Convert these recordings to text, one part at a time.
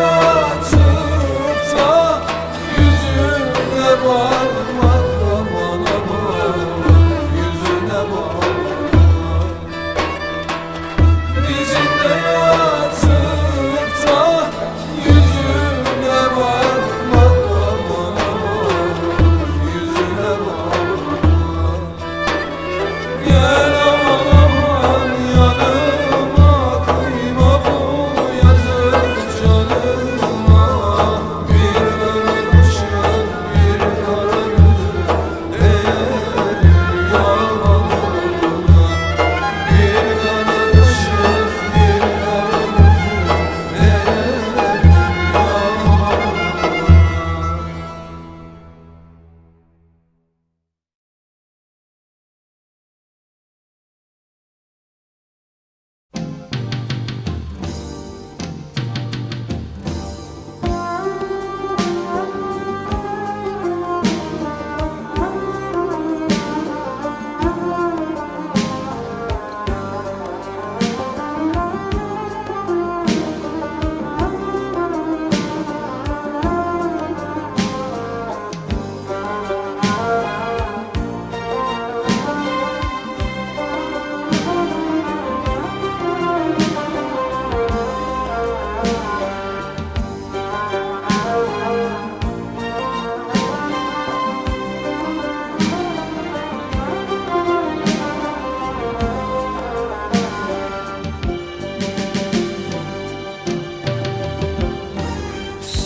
Lord.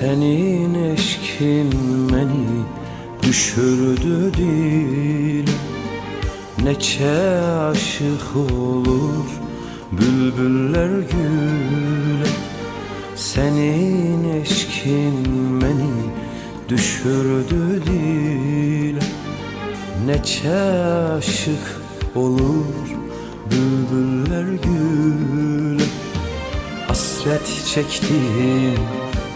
Senin eşkin beni düşürdü dile Neçe aşık olur bülbüller güle Senin eşkin beni düşürdü dile Neçe aşık olur bülbüller güle Hasret çektim,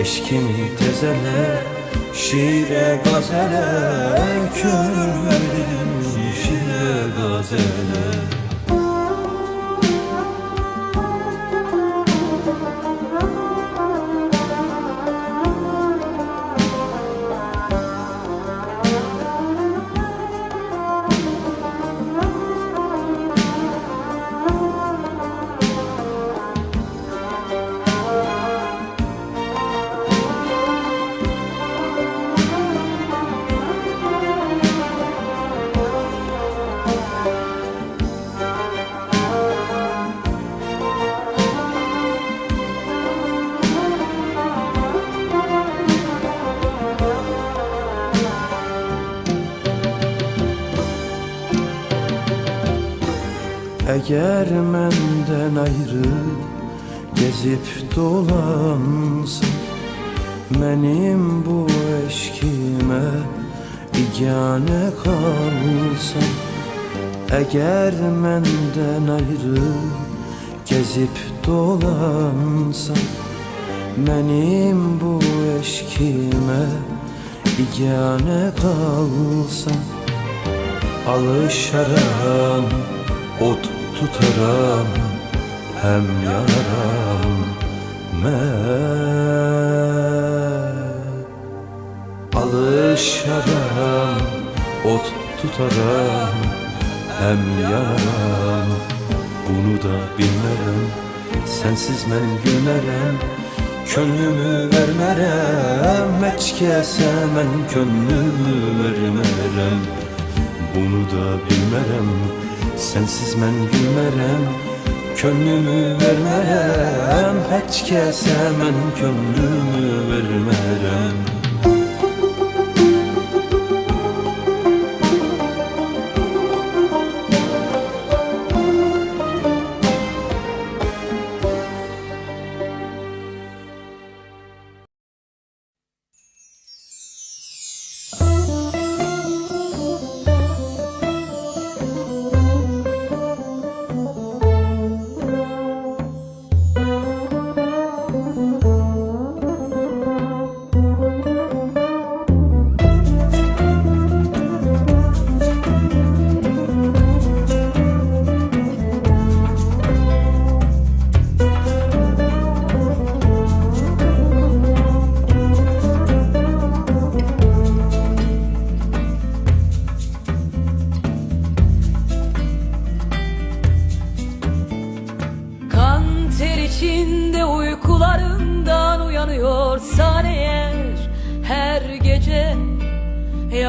Eşkimi tezele Şiire gazele Gönül verdim şiire gazele Eğer menden ayrı gezip dolansan Benim bu eşkime igane kalsan Eğer menden ayrı gezip dolansan Benim bu eşkime igane kalsan Alışaram, ot tutaram Hem yararam ben Alışaram, ot tutaram Hem yararam Bunu da bilmerem Sensiz ben gülmerem Könlümü vermerem. Heç kəsə mən könlümü vermerem Bunu da bilmerem Sensiz mən gülmerem Könlümü vermerem. Heç kəsə mən könlümü vermerem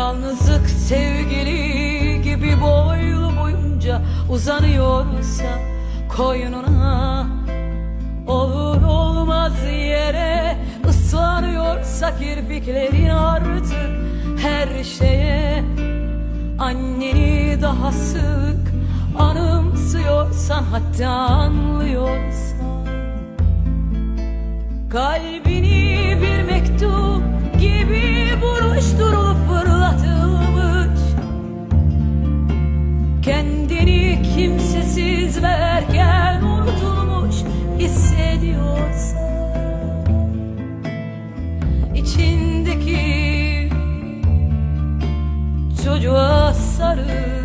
yalnızlık sevgili gibi boylu boyunca uzanıyorsa Koynuna olur olmaz yere ıslanıyorsa kirpiklerin artık her şeye. Anneni daha sık anımsıyorsan hatta anlıyorsan Kalbini bir Kendini kimsesiz verken unutulmuş hissediyorsan içindeki çocuğa sarıl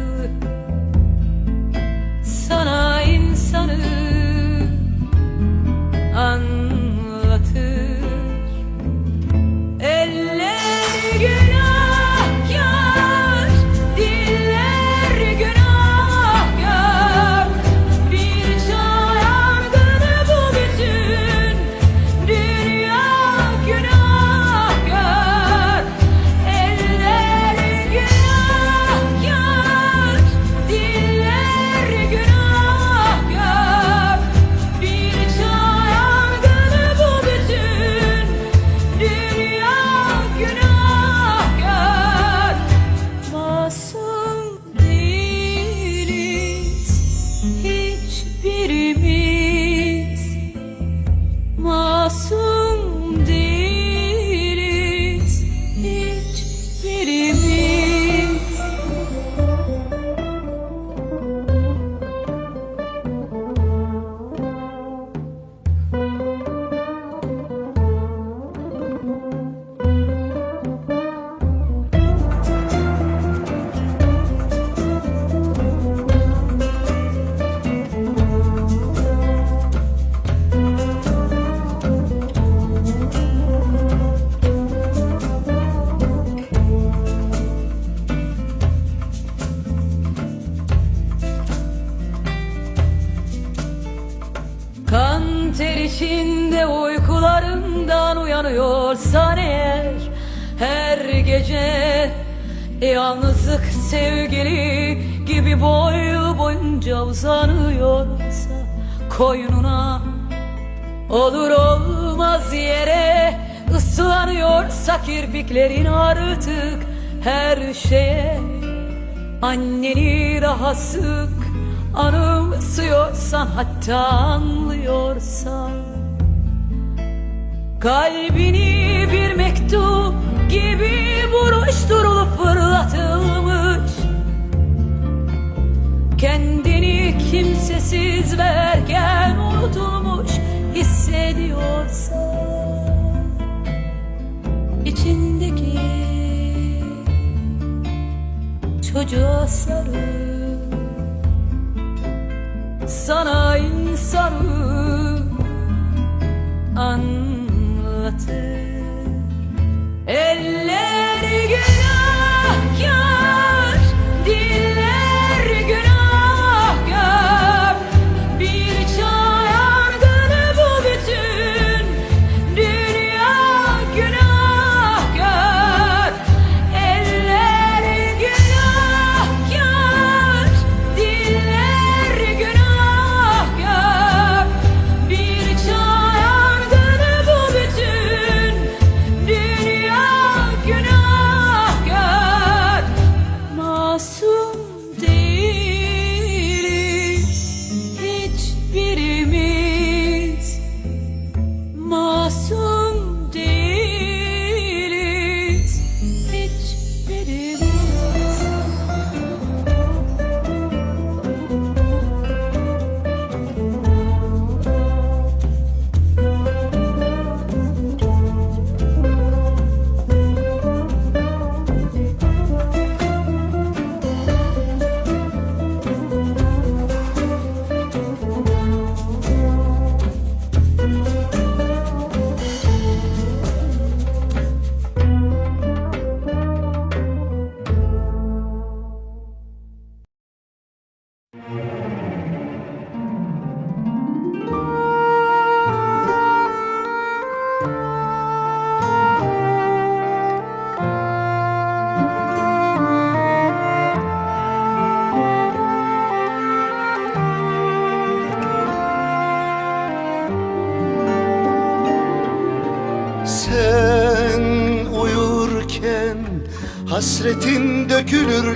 yalnızlık sevgili gibi boyu boyunca uzanıyorsa Koynuna olur olmaz yere ıslanıyorsa kirpiklerin artık her şeye. Anneni daha sık Anımsıyorsan hatta anlıyorsan Kalbini bir mektup gibi buruşturulup fırlatılmış. Kendini kimsesiz verken unutulmuş hissediyorsan içindeki çocuğa sarıl Sana insanı anlatır Eller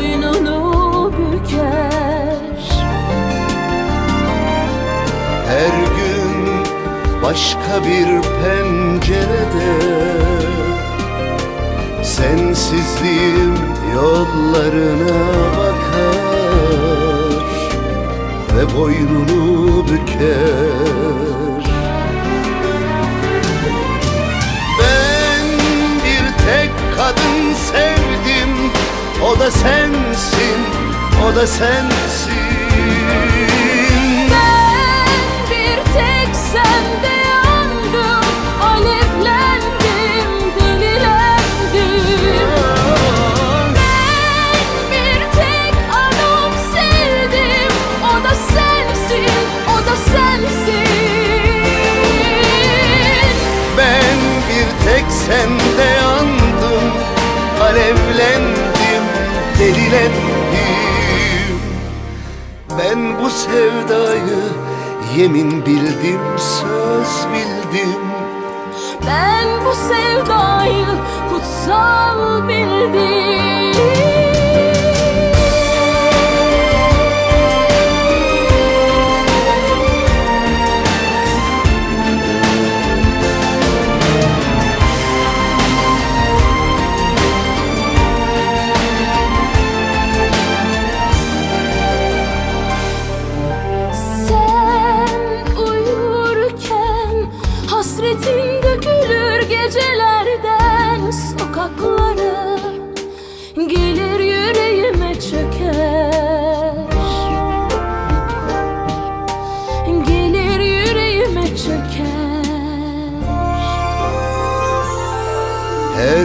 boynunu büker. Her gün başka bir pencerede Sensizliğim yollarına bakar Ve boynunu büker. Ben bir tek kadın sevdim O da sensin, o da sensin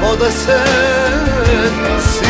O da sensin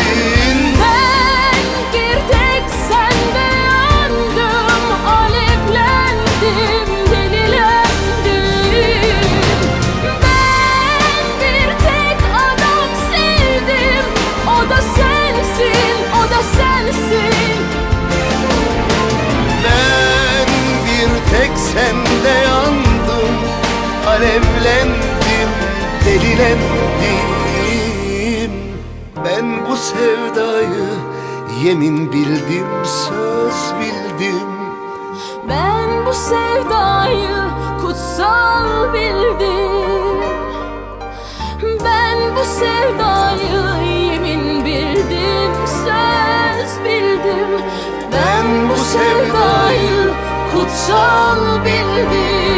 sevdayı kutsal bildim